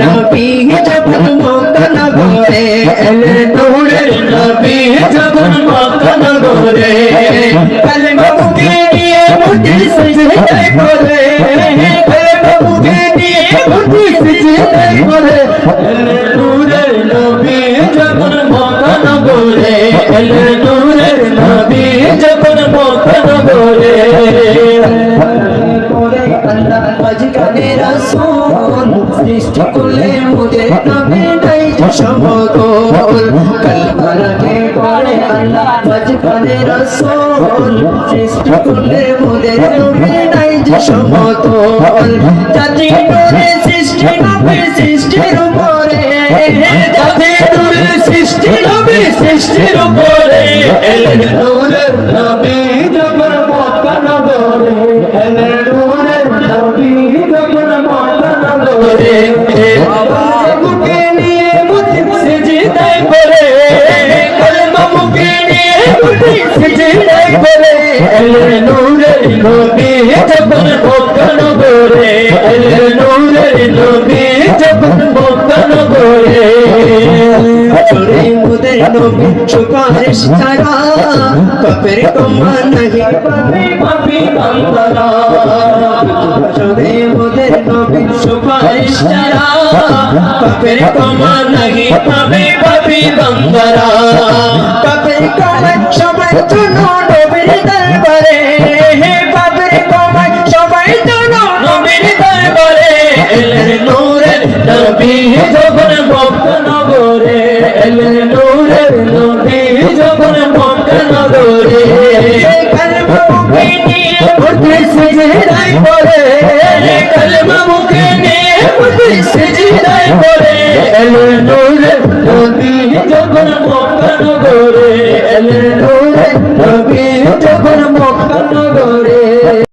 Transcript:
নবী যখন মক্কা নগরে, এলে নূরের নবী যখন মক্কা নগরে কালেমা মুখে নিয়ে মুটি সিজদায় পড়ে কালেমা মুখে নিয়ে মুটি পড়ে এলে নূরের নবী যখন করে রাসূল সৃষ্টি করলে মুদের নামে নাই যে সমতল। কলমারাকে করে আল্লাহ মাঝখানে রাসূল। সৃষ্টি করলে মুদের নামে নাই জাতি করে সৃষ্টি নবী সৃষ্টির উপরে। জাতি করে সৃষ্টি নবী সৃষ্টির উপরে। নবী যখন সিজদায় পড়ে এলেন নূরের নবী যখন মক্কা নগরে এলেন নূরের নবী যখন মক্কা নগরে চোরে মুদের নবী সুপারিশ ছাড়া কপের কমা নাহি পাবে পাপি বান্দরা কপের কমা সবাই জন্য নবীর দরবারে হে পাপের কমা সবাই জন্য নবীর দরবারে এলেন নূরের নবী যখন মক্কা নগরে এলেন নূরের নবী যখন মক্কা নগরে কালমা মুখে নিয়ে উঠে সিজদায় পড়ে কালমা মুখে নিয়ে উঠে সিজদায় পড়ে এলেন নূরের যখন মক্কা নগরে এলেন নবী যখন মক্কা নগরে